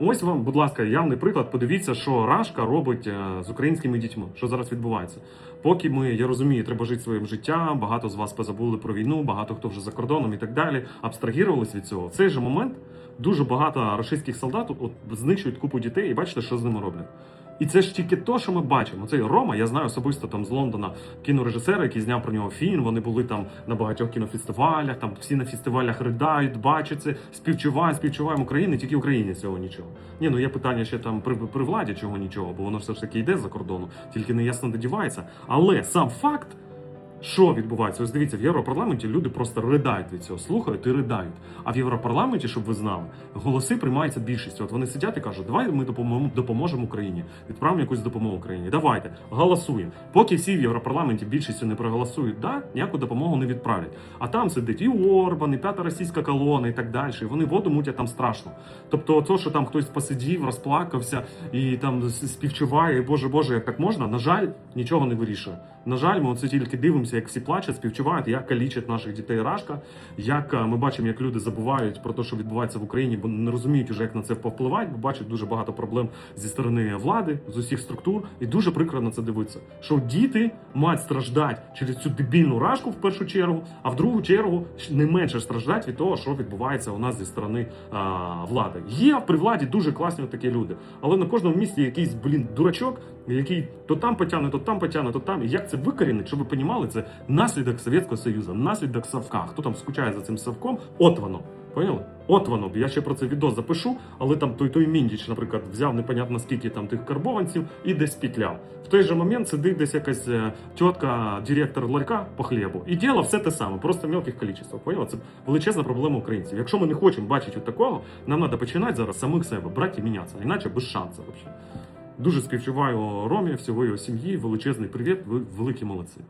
Ось вам, будь ласка, явний приклад. Подивіться, що Рашка робить е, з українськими дітьми, що зараз відбувається. Поки ми, я розумію, треба жити своїм життям. Багато з вас позабули про війну, багато хто вже за кордоном і так далі. Абстрагірувались від цього. В цей же момент дуже багато російських солдат от знищують купу дітей, і бачите, що з ними роблять. І це ж тільки то, що ми бачимо. Цей Рома, я знаю особисто там з Лондона кінорежисера, який зняв про нього фільм. Вони були там на багатьох кінофестивалях. Там всі на фестивалях ридають, бачать це, співчувають, співчуваємо Україні, тільки Україні цього нічого. Ні, ну є питання ще там при, при владі чого нічого, бо воно все ж таки йде за кордону, тільки не ясно де дівається. Але сам факт. Що відбувається? Ось дивіться, в Європарламенті люди просто ридають від цього, слухають і ридають. А в Європарламенті, щоб ви знали, голоси приймаються більшістю. От вони сидять і кажуть, давай ми допоможемо, Україні, відправимо якусь допомогу Україні. Давайте голосуємо. Поки всі в Європарламенті більшістю не проголосують, да, ніяку допомогу не відправлять. А там сидить і Орбан, і п'ята російська колона, і так далі. І вони воду мутять там страшно. Тобто, то, що там хтось посидів, розплакався і там співчуває, і боже Боже, як так можна, на жаль, нічого не вирішує. На жаль, ми оце тільки дивимося, як всі плачуть, співчувають, як калічать наших дітей Рашка, як е, ми бачимо, як люди забувають про те, що відбувається в Україні, бо не розуміють уже, як на це повпливати, бо бачать дуже багато проблем зі сторони влади, з усіх структур, і дуже прикро на це дивитися. Що діти мають страждати через цю дебільну рашку в першу чергу, а в другу чергу не менше страждати від того, що відбувається у нас зі сторони а, влади. Є при владі дуже класні такі люди, але на кожному місці якийсь блін дурачок, який то там потягне, то там потягне, то там. Як це викорінить, щоб ви понімали, це наслідок Совєтського Союзу, наслідок Совка. Хто там скучає за цим Совком? От воно. Поняли? От воно. Я ще про це відео запишу, але там той той Міндіч, наприклад, взяв непонятно скільки там тих карбованців і десь пітляв. В той же момент сидить десь якась е, тітка, директор ларька по хлібу, і діло все те саме, просто в мелких кількостях. Поняли? Це величезна проблема українців. Якщо ми не хочемо бачити такого, нам треба починати зараз самих себе брати і мінятися, іначе без шансу взагалі. Дуже співчуваю Ромі, всього його сім'ї. Величезний привіт, ви великі молодці.